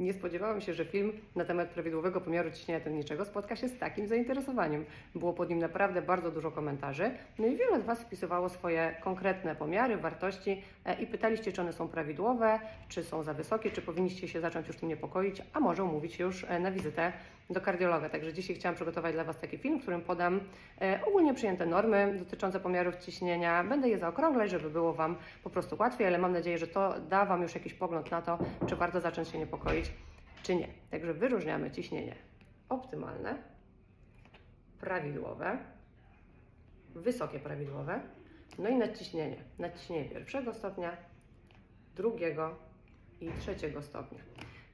Nie spodziewałam się, że film na temat prawidłowego pomiaru ciśnienia tętniczego spotka się z takim zainteresowaniem. Było pod nim naprawdę bardzo dużo komentarzy, no i wiele z Was wpisywało swoje konkretne pomiary, wartości e, i pytaliście, czy one są prawidłowe, czy są za wysokie, czy powinniście się zacząć już tym niepokoić, a może umówić już e, na wizytę do kardiologa. Także dzisiaj chciałam przygotować dla Was taki film, w którym podam e, ogólnie przyjęte normy dotyczące pomiarów ciśnienia. Będę je zaokrąglać, żeby było Wam po prostu łatwiej, ale mam nadzieję, że to da Wam już jakiś pogląd na to, czy warto zacząć się niepokoić, czy nie. Także wyróżniamy ciśnienie optymalne, prawidłowe, wysokie prawidłowe, no i nadciśnienie. Nadciśnienie pierwszego stopnia, drugiego i trzeciego stopnia.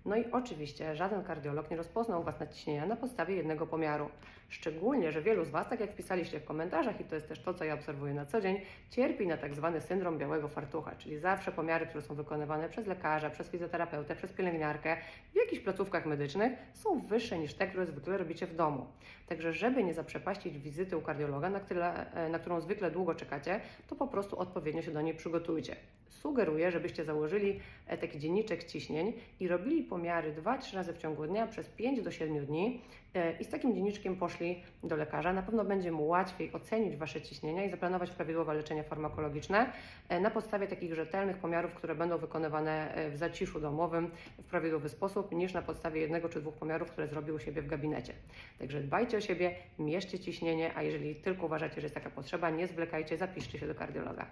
No i oczywiście żaden kardiolog nie rozpoznał u Was nadciśnienia na podstawie jednego pomiaru. Szczególnie, że wielu z Was, tak jak wpisaliście w komentarzach, i to jest też to, co ja obserwuję na co dzień, cierpi na tak zwany syndrom białego fartucha, czyli zawsze pomiary, które są wykonywane przez lekarza, przez fizjoterapeutę, przez pielęgniarkę w jakichś placówkach medycznych są wyższe niż te, które zwykle robicie w domu. Także, żeby nie zaprzepaścić wizyty u kardiologa, na, e, na którą zwykle długo czekacie, to po prostu odpowiednio się do niej przygotujcie. Sugeruję, żebyście założyli e, taki dzienniczek ciśnień i robili pomiary 2-3 razy w ciągu dnia przez 5 do 7 dni e, i z takim dzienniczkiem poszli do lekarza. Na pewno będzie mu łatwiej ocenić Wasze ciśnienia i zaplanować prawidłowe leczenie farmakologiczne e, na podstawie takich rzetelnych pomiarów, które będą wykonywane e, w zaciszu domowym w prawidłowy sposób, niż na podstawie jednego czy dwóch pomiarów, które zrobił u siebie w gabinecie. Także dbajcie o siebie, mierzcie ciśnienie, a jeżeli tylko uważacie, że jest taka potrzeba, nie zwlekajcie, zapiszcie się do kardiologa.